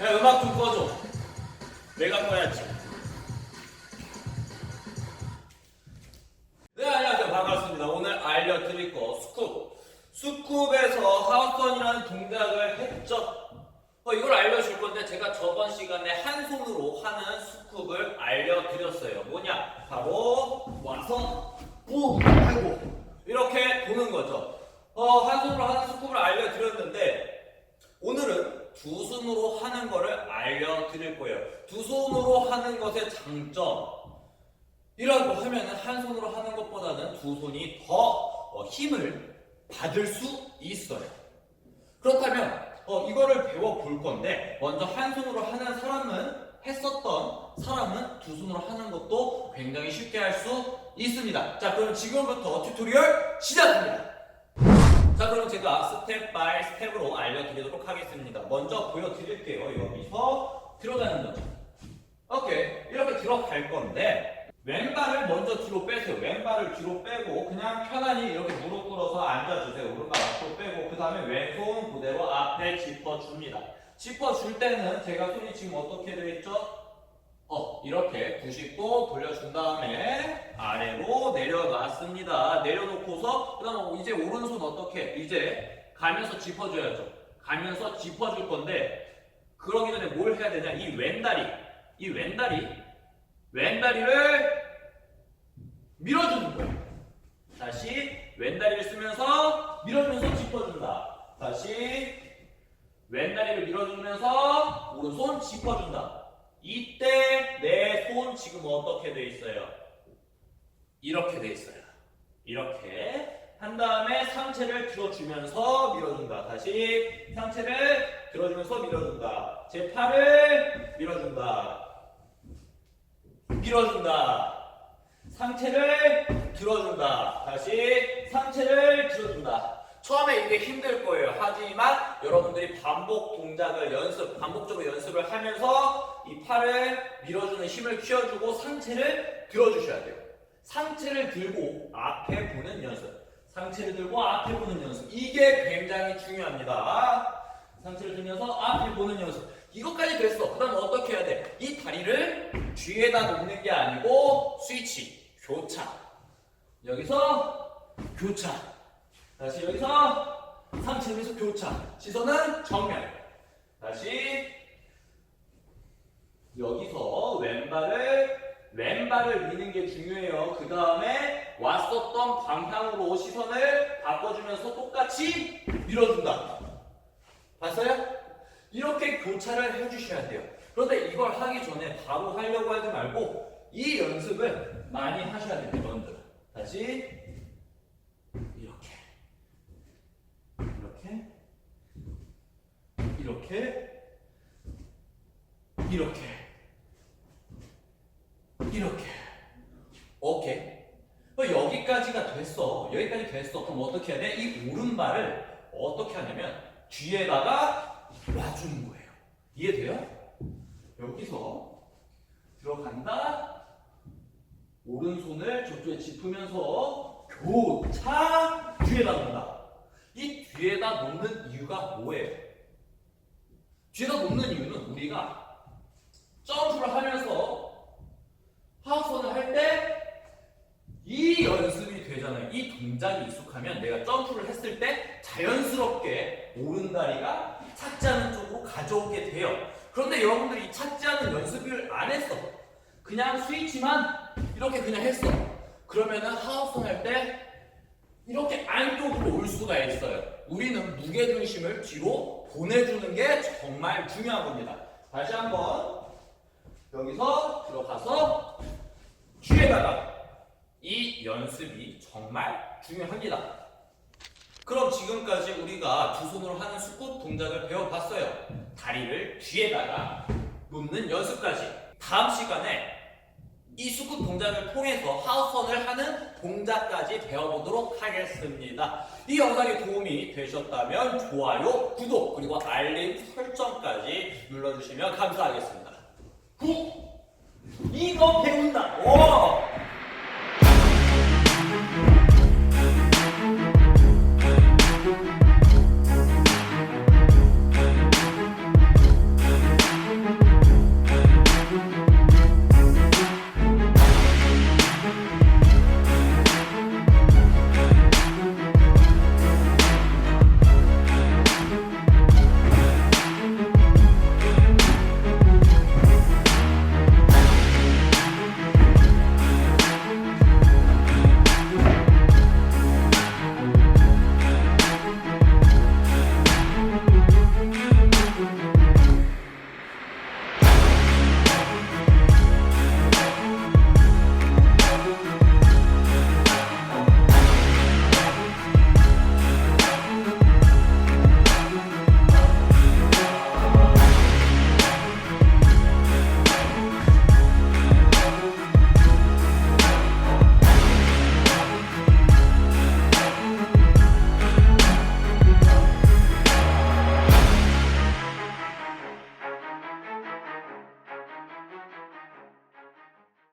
야 음악 좀 꺼줘. 내가 꺼야지. 네 안녕하세요 반갑습니다. 오늘 알려드릴 거 스쿱. 스쿱에서 하우스턴이라는 동작을 했죠. 어, 이걸 알려줄 건데 제가 저번 시간에 한 손으로 하는 스쿱을 알려드렸어요. 뭐냐? 바로 와서 뿡 하고 이렇게 도는 거죠. 어, 한 손으로 하는 스쿱을 알려드렸는데 오늘은 두 손으로 하는 거를 알려드릴 거예요. 두 손으로 하는 것의 장점. 이라고 하면은 한 손으로 하는 것보다는 두 손이 더 어, 힘을 받을 수 있어요. 그렇다면 어, 이거를 배워 볼 건데 먼저 한 손으로 하는 사람은 했었던 사람은 두 손으로 하는 것도 굉장히 쉽게 할 수 있습니다. 자, 그럼 지금부터 튜토리얼 시작합니다. 자, 그럼 제가 스텝 바이 스텝으로 알려드리도록 하겠습니다. 먼저 보여드릴게요. 여기서 들어가는 거죠. 오케이. 이렇게 들어갈 건데, 왼발을 먼저 뒤로 빼세요. 왼발을 뒤로 빼고, 그냥 편안히 이렇게 무릎 꿇어서 앉아주세요. 오른발 앞으로 빼고, 그 다음에 왼손 그대로 앞에 짚어줍니다. 짚어줄 때는 제가 손이 지금 어떻게 되어 있죠? 어, 이렇게 90도 돌려준 다음에 아래로 내려놨습니다. 내려놓고서 그다음 이제 오른손 어떻게? 이제 가면서 짚어줘야죠. 가면서 짚어줄 건데 그러기 전에 뭘 해야 되냐? 이 왼다리, 이 왼다리, 왼다리를 밀어주는 거예요. 다시 왼다리를 쓰면서 밀어주면서 짚어준다. 다시 왼다리를 밀어주면서 오른손 짚어준다. 이때 내 손 지금 어떻게 돼 있어요? 이렇게 돼 있어요. 이렇게 한 다음에 상체를 들어주면서 밀어준다. 다시 상체를 들어주면서 밀어준다. 제 팔을 밀어준다. 밀어준다. 상체를 들어준다. 다시 상체를 들어준다. 처음에 이게 힘들 거예요. 하지만 여러분들이 반복 동작을 연습, 반복적으로 연습을 하면서 이 팔을 밀어주는 힘을 키워주고 상체를 들어주셔야 돼요. 상체를 들고 앞에 보는 연습. 상체를 들고 앞에 보는 연습. 이게 굉장히 중요합니다. 상체를 들면서 앞에 보는 연습. 이것까지 됐어. 그 다음 어떻게 해야 돼? 이 다리를 뒤에다 놓는 게 아니고 스위치, 교차. 여기서 교차. 다시 여기서 상체에서 교차. 시선은 정면. 다시 여기서 왼발을 왼발을 미는 게 중요해요. 그 다음에 왔었던 방향으로 시선을 바꿔주면서 똑같이 밀어준다. 봤어요? 이렇게 교차를 해주셔야 돼요. 그런데 이걸 하기 전에 바로 하려고 하지 말고 이 연습을 많이 하셔야 돼요. 먼저 다시 이렇게 이렇게 이렇게. 오케이. 어, 여기까지가 됐어. 여기까지 됐어. 그럼 어떻게 해야 돼? 이 오른발을 어떻게 하냐면 뒤에다가 놔주는 거예요. 이해돼요? 여기서 들어간다. 오른손을 저쪽에 짚으면서 교차 뒤에다 놓는다. 이 뒤에다 놓는 이유가 뭐예요? 뒤에다 놓는 이유는 우리가 점프를 하면서 하우스원을 할 때 이 연습이 되잖아요. 이 동작이 익숙하면 내가 점프를 했을 때 자연스럽게 오른다리가 찾지 않은 쪽으로 가져오게 돼요. 그런데 여러분들이 이 찾지 않은 연습을 안 했어. 그냥 스위치만 이렇게 그냥 했어. 그러면은 하우스원 할때 이렇게 안쪽으로 올 수가 있어요. 우리는 무게중심을 뒤로 보내주는 게 정말 중요한 겁니다. 다시 한번 여기서 들어가서 뒤에다가 이 연습이 정말 중요합니다. 그럼 지금까지 우리가 두 손으로 하는 스쿼트 동작을 배워봤어요. 다리를 뒤에다가 놓는 연습까지. 다음 시간에 이 스쿼트 동작을 통해서 하우선을 하는 동작까지 배워보도록 하겠습니다. 이 영상이 도움이 되셨다면 좋아요, 구독, 그리고 알림 설정까지 눌러주시면 감사하겠습니다. 구! 이거 배운다! 오!